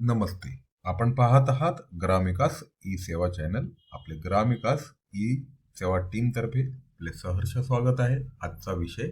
नमस्ते. आपण पाहत आहात ग्रामविकास ई सेवा चॅनल. आपले ग्रामविकास ई सेवा टीमतर्फे आपले सहर्ष स्वागत आहे. आजचा विषय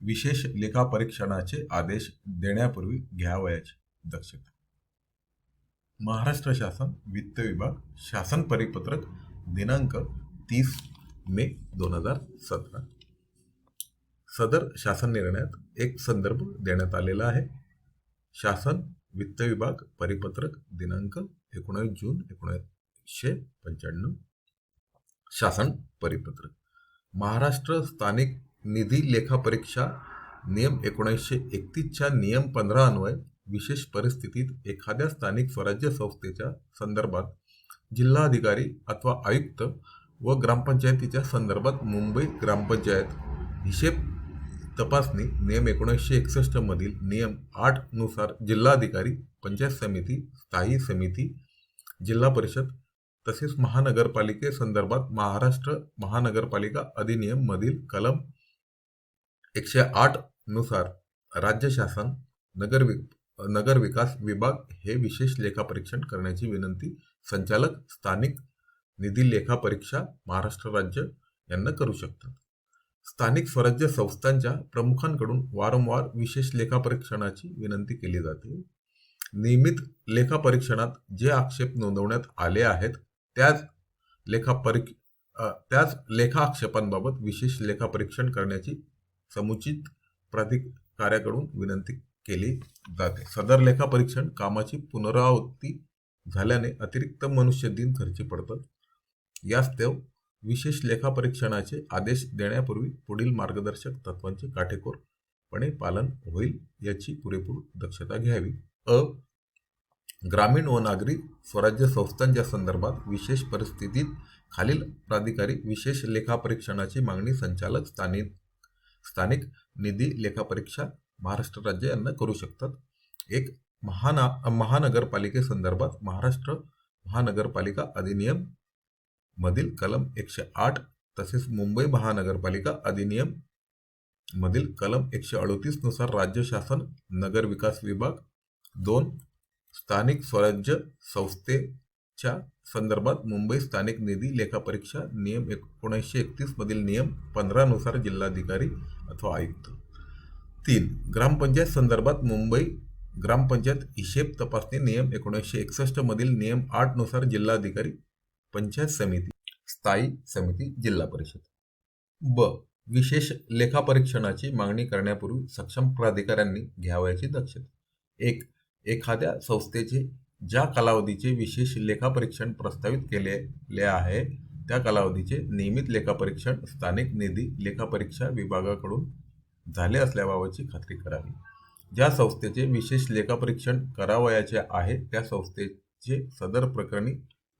विशेष लेखा परीक्षणाचे आदेश देण्यापूर्वी घ्यावयाची दक्षता. महाराष्ट्र शासन वित्त विभाग शासन परिपत्रक दिनांक तीस मे दोन हजार सतरा. सदर शासन निर्णयात एक संदर्भ देण्यात आलेला आहे. शासन वित्त विभाग परिपत्रक दिनांक एकोणावीस जून एकोणीसशे पंच्याण्णव. शासन परिपत्रक. महाराष्ट्र स्थानिक निधी लेखापरीक्षा नियम एकोणीसशे एकतीसच्या नियम पंधरा अन्वय विशेष परिस्थितीत एखाद्या स्थानिक स्वराज्य संस्थेच्या संदर्भात जिल्हाधिकारी अथवा आयुक्त व ग्रामपंचायतीच्या संदर्भात मुंबई ग्रामपंचायत हिशेब तपासणी नियम एकोणीसशे एकसष्ट मधील नियम आठनुसार जिल्हाधिकारी पंचायत समिती स्थायी समिती जिल्हा परिषद तसेच महानगरपालिकेसंदर्भात महाराष्ट्र महानगरपालिका अधिनियम मधील कलम एकशे आठनुसार राज्य शासन नगर वि नगर विकास विभाग हे विशेष लेखापरीक्षण करण्याची विनंती संचालक स्थानिक निधी लेखापरीक्षा महाराष्ट्र राज्य यांना करू शकतात. स्थानिक स्वराज्य संस्थांच्या प्रमुखांकडून वारंवार विशेष लेखापरीक्षणाची विनंती केली जाते. नियमित लेखापरीक्षणात जे आक्षेप नोंदवण्यात आले आहेत त्याच लेखापरी त्याच लेखा आक्षेपांबाबत विशेष लेखापरीक्षण करण्याची समुचित प्राधिकाऱ्याकडून विनंती केली जाते. सदर लेखापरीक्षण कामाची पुनरावृत्ती झाल्याने अतिरिक्त मनुष्य दिन खर्ची पडतात. यास्तव विशेष लेखापरीक्षणाचे आदेश देण्यापूर्वी पुढील मार्गदर्शक तत्वांचे काटेकोरपणे पालन होईल याची पुरेपूर दक्षता घ्यावी. अ. ग्रामीण व नागरी स्वराज्य संस्थांच्या संदर्भात विशेष परिस्थितीत खालील प्राधिकारी विशेष लेखापरीक्षणाची मागणी संचालक स्थानिक स्थानिक निधी लेखापरीक्षा महाराष्ट्र राज्य यांना करू शकतात. एक महाना महानगरपालिकेसंदर्भात महाराष्ट्र महानगरपालिका अधिनियम मधील कलम एकशे आठ तसेच मुंबई महानगरपालिका अधिनियम मधील कलम एकशे अडोतीसनुसार राज्य शासन नगर विकास विभाग दोन स्थानिक स्वराज्य संस्थेच्या संदर्भात मुंबई स्थानिक निधी लेखापरीक्षा नियम एकोणीसशे एकतीस मधील नियम पंधरा नुसार जिल्हाधिकारी अथवा आयुक्त. तीन ग्रामपंचायत संदर्भात मुंबई ग्रामपंचायत हिशेब तपासणी नियम एकोणीसशे एकसष्ट मधील नियम आठनुसार जिल्हाधिकारी पंचायत समिती स्थायी समिती जिल्हा परिषद. ब. विशेष लेखापरीक्षणाची मागणी करण्यापूर्वी सक्षम प्राधिकाऱ्यांनी घ्यावयाची दक्षता. एक. एखाद्या संस्थेचे ज्या कालावधीचे विशेष लेखापरीक्षण प्रस्तावित केलेले आहे त्या कालावधीचे नियमित लेखापरीक्षण स्थानिक निधी लेखापरीक्षा विभागाकडून झाले असल्याबाबतची खात्री करावी. ज्या संस्थेचे विशेष लेखापरीक्षण करावयाचे आहे त्या संस्थेचे सदर प्रकरणी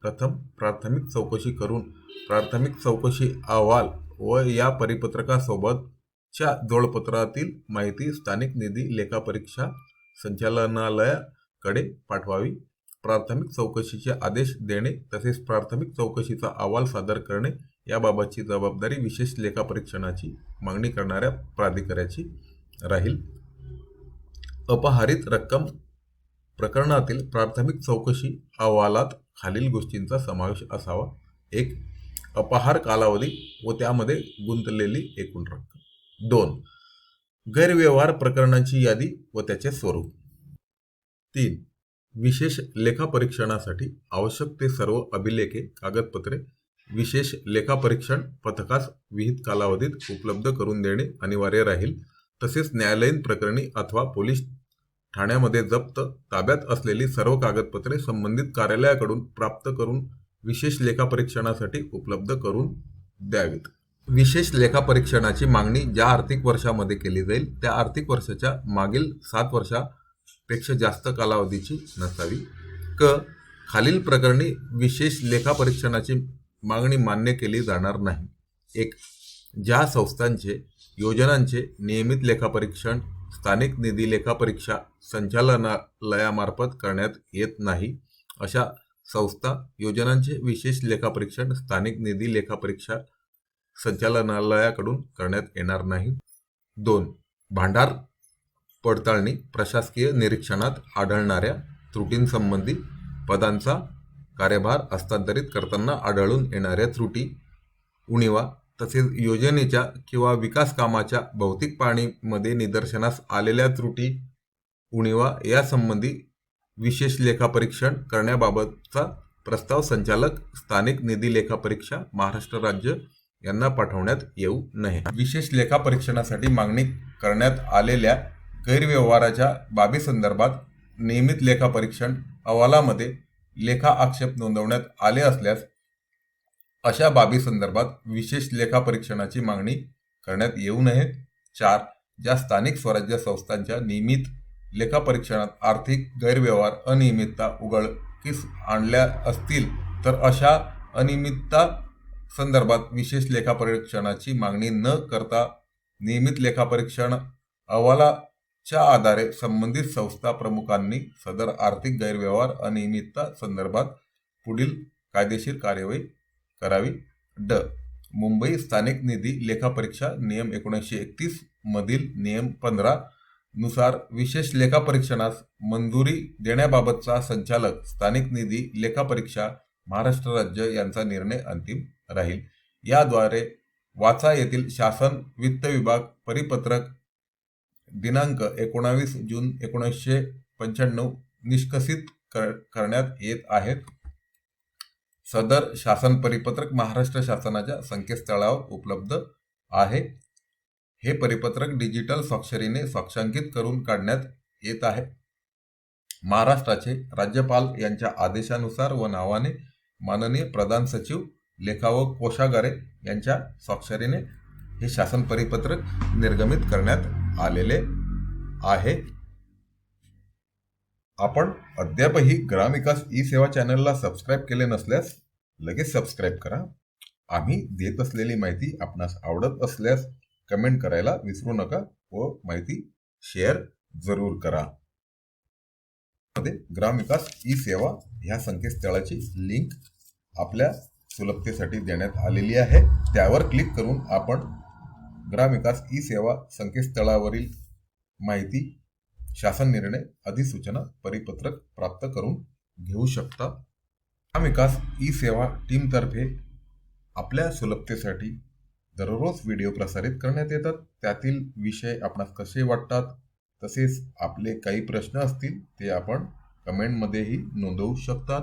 प्रथम प्राथमिक चौकशी करून प्राथमिक चौकशी अहवाल व या परिपत्रकासोबतच्या जोडपत्रातील माहिती स्थानिक निधी लेखापरीक्षा संचालनालयाकडे पाठवावी. प्राथमिक चौकशीचे आदेश देणे तसेच प्राथमिक चौकशीचा अहवाल सादर करणे याबाबतची जबाबदारी विशेष लेखापरीक्षणाची मागणी करणाऱ्या प्राधिकाऱ्याची राहील. अपहारित रक्कम प्रकरणातील प्राथमिक चौकशी अहवालात खालील गोष्टींचा समावेश असावा. एक अपहार कालावधी व त्यामध्ये गुंतलेली एकूण रक्कम. दोन गैरव्यवहार प्रकरणांची यादी व त्याचे स्वरूप. तीन विशेष लेखापरीक्षणासाठी आवश्यक ते सर्व अभिलेखे कागदपत्रे विशेष लेखापरीक्षण पथकास विहित कालावधीत उपलब्ध करून देणे अनिवार्य राहील. तसेच न्यायालयीन प्रकरणी अथवा पोलीस ठाण्यामध्ये जप्त ताब्यात असलेली सर्व कागदपत्रे संबंधित कार्यालयाकडून प्राप्त करून विशेष लेखापरीक्षणासाठी उपलब्ध करून द्यावीत. विशेष लेखापरीक्षणाची मागणी ज्या आर्थिक वर्षामध्ये केली जाईल त्या आर्थिक वर्षाच्या मागील सात वर्षापेक्षा जास्त कालावधीची नसावी. क. खालील प्रकरणी विशेष लेखापरीक्षणाची मागणी मान्य केली जाणार नाही. एक. ज्या संस्थांचे योजनांचे नियमित लेखापरीक्षण स्थानिक निधी लेखापरीक्षा संचालनालयामार्फत करण्यात येत नाही. अशा संस्था योजनांचे विशेष लेखापरीक्षण स्थानिक निधी लेखापरीक्षा संचालनालयाकडून करण्यात येणार नाही. दोन. भांडार पडताळणी प्रशासकीय निरीक्षणात आढळणाऱ्या त्रुटींसंबंधी पदांचा कार्यभार हस्तांतरित करताना आढळून येणाऱ्या त्रुटी उणीवा तसेच योजनेच्या किंवा विकास कामाच्या भौतिक पाहणीमध्ये निदर्शनास आलेल्या त्रुटी उणीवा यासंबंधी विशेष लेखापरीक्षण करण्याबाबतचा प्रस्ताव संचालक स्थानिक निधी लेखापरीक्षा महाराष्ट्र राज्य यांना पाठवण्यात येऊ नये. विशेष लेखापरीक्षणासाठी मागणी करण्यात आलेल्या गैरव्यवहाराच्या बाबीसंदर्भात नियमित लेखापरीक्षण अहवालामध्ये लेखा आक्षेप नोंदवण्यात आले असल्यास अशा बाबीसंदर्भात विशेष लेखापरीक्षणाची मागणी करण्यात येऊ नये. चार ज्या स्थानिक स्वराज्य संस्थांच्या नियमित लेखापरीक्षणात आर्थिक गैरव्यवहार अनियमितता उघडकीस आणल्या असतील तर अशा अनियमितता संदर्भात विशेष लेखापरीक्षणाची मागणी न करता नियमित लेखापरीक्षण अहवालाच्या आधारे संबंधित संस्था प्रमुखांनी सदर आर्थिक गैरव्यवहार अनियमितता संदर्भात पुढील कायदेशीर कार्यवाही करावी. ड. मुंबई स्थानिक निधी लेखापरीक्षा नियम एकोणीसशे एकतीस मधील नियम पंधरा नुसार विशेष लेखापरीक्षणास मंजुरी देण्याबाबतचा संचालक स्थानिक निधी लेखापरीक्षा महाराष्ट्र राज्य यांचा निर्णय अंतिम राहील. याद्वारे वाचा येथील शासन वित्त विभाग परिपत्रक दिनांक एकोणावीस जून एकोणीसशे पंच्याण्णव निष्कसित कर करण्यात येत आहेत. सदर शासन परिपत्रक महाराष्ट्र शासनाच्या संकेतस्थळावर उपलब्ध आहे. हे परिपत्रक डिजिटल स्वाक्षरीने स्वाक्षांकित करून काढण्यात येत आहे. महाराष्ट्राचे राज्यपाल यांच्या आदेशानुसार व नावाने माननीय प्रधान सचिव लेखा व कोशागारे यांच्या स्वाक्षरीने हे शासन परिपत्रक निर्गमित करण्यात आलेले आहे. आपण अद्यापही ग्रामविकास ई सेवा चॅनलला सबस्क्राईब केले नसल्यास लगेच सबस्क्राईब करा. आम्ही देत असलेली माहिती आपणास आवडत असल्यास कमेंट करायला विसरू नका व माहिती शेअर जरूर करा. मध्ये ग्रामविकास ई सेवा ह्या संकेतस्थळाची लिंक आपल्या सुलभतेसाठी देण्यात आलेली आहे. त्यावर क्लिक करून आपण ग्रामविकास ई सेवा संकेतस्थळावरील माहिती शासन निर्णय अधिसूचना परिपत्रक प्राप्त करून घेऊ शकता. ग्रामविकास ई सेवा टीमतर्फे आपल्या सुलभतेसाठी दररोज व्हिडिओ प्रसारित करण्यात येतात. त्यातील विषय आपणास कसे वाटतात तसेच आपले काही प्रश्न असतील ते आपण कमेंटमध्येही नोंदवू शकतात.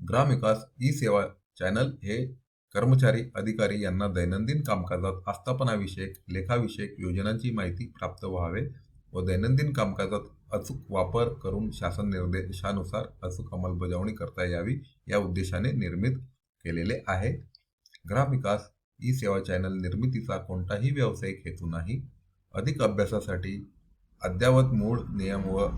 ग्रामविकास ई सेवा चॅनल हे कर्मचारी अधिकारी यांना दैनंदिन कामकाजात आस्थापनाविषयक लेखाविषयक योजनांची माहिती प्राप्त व्हावे. व दैनंदिन कामकाजात अचूक वापर करून शासन निर्देशानुसार अचूक अंमलबजावणी करता यावी या उद्देशाने निर्मित केलेले आहे. ग्रामविकास ई सेवा चॅनल निर्मितीचा कोणताही व्यावसायिक हेतू नाही. अधिक अभ्यासासाठी अद्ययावत मूळ नियम व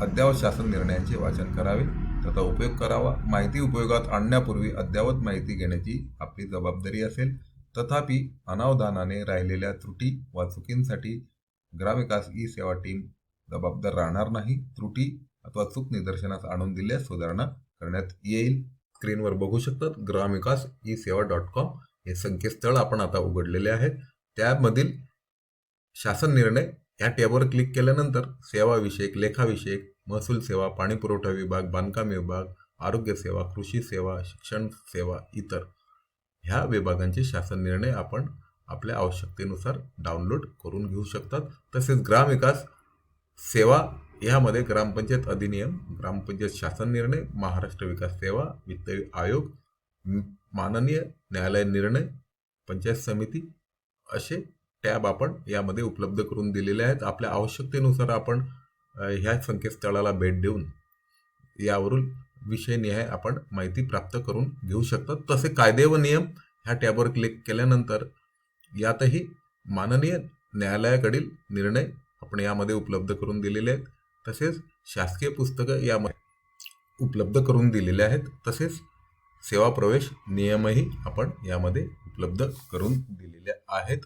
अद्ययावत शासन निर्णयांचे वाचन करावे. त्याचा उपयोग करावा. माहिती उपयोगात आणण्यापूर्वी अद्ययावत माहिती घेण्याची आपली जबाबदारी असेल. तथापि अनावधानाने राहिलेल्या त्रुटी वा चुकींसाठी ग्रामविकास ई सेवा टीम जबाबदार राहणार नाही त्रुटी अथवा चूक निदर्शनास आणून दिल्यास सुधारणा करण्यात येईल. स्क्रीनवर बघू शकतात ग्रामविकास ई सेवा डॉट कॉम हे संकेतस्थळ आपण आता उघडलेले आहे त्यामधील शासन निर्णय या टॅबवर क्लिक केल्यानंतर सेवाविषयक लेखाविषयक महसूल सेवा पाणीपुरवठा विभाग बांधकाम विभाग आरोग्य सेवा कृषी सेवा शिक्षण सेवा इतर ह्या विभागांचे शासन निर्णय आपण आपल्या आवश्यकतेनुसार डाउनलोड करून घेऊ शकतात. तसेच ग्रामविकास सेवा ह्यामध्ये ग्रामपंचायत अधिनियम ग्रामपंचायत शासन निर्णय महाराष्ट्र विकास सेवा वित्त आयोग माननीय न्यायालय निर्णय पंचायत समिती असे टॅब आपण यामध्ये उपलब्ध करून दिलेले आहेत. आपल्या आवश्यकतेनुसार आपण ह्या संकेतस्थळाला भेट देऊन यावरून विषयनिहाय आपण माहिती प्राप्त करून घेऊ शकतात. तसे कायदे व नियम ह्या टॅबवर क्लिक केल्यानंतर यातही माननीय न्यायालयाकडील निर्णय आपण यामध्ये उपलब्ध करून दिलेले आहेत. तसेच शासकीय पुस्तकं यामध्ये उपलब्ध करून दिलेले आहेत. तसेच सेवा प्रवेश नियमही आपण यामध्ये उपलब्ध करून दिलेले आहेत.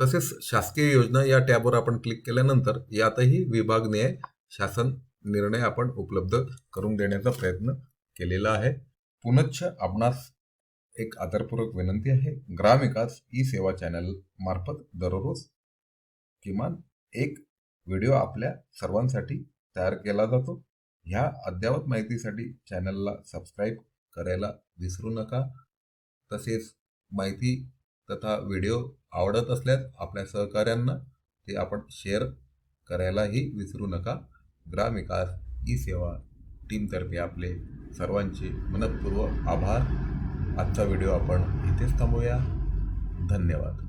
तसेच शासकीय योजना या टॅबवर आपण क्लिक केल्यानंतर यातही विभागनीय शासन निर्णय आपण उपलब्ध करून देण्याचा प्रयत्न केलेला आहे. पुनश्च आपणास एक आदरपूर्वक विनंती आहे. ग्रामविकास ई सेवा चॅनल मार्फत दररोज किमान एक व्हिडिओ आपल्या सर्वांसाठी तयार केला जातो. ह्या अद्ययावत माहितीसाठी चॅनलला सबस्क्राईब करायला विसरू नका. तसेच माहिती तथा व्हिडिओ आवडत असल्यास आपल्या सहकाऱ्यांना ते आपण शेअर करायलाही विसरू नका. ग्रामविकास ई सेवा टीमतर्फे आपले सर्वांचे मनपूर्वक आभार. आजचा व्हिडिओ आपण इथेच थांबूया. धन्यवाद.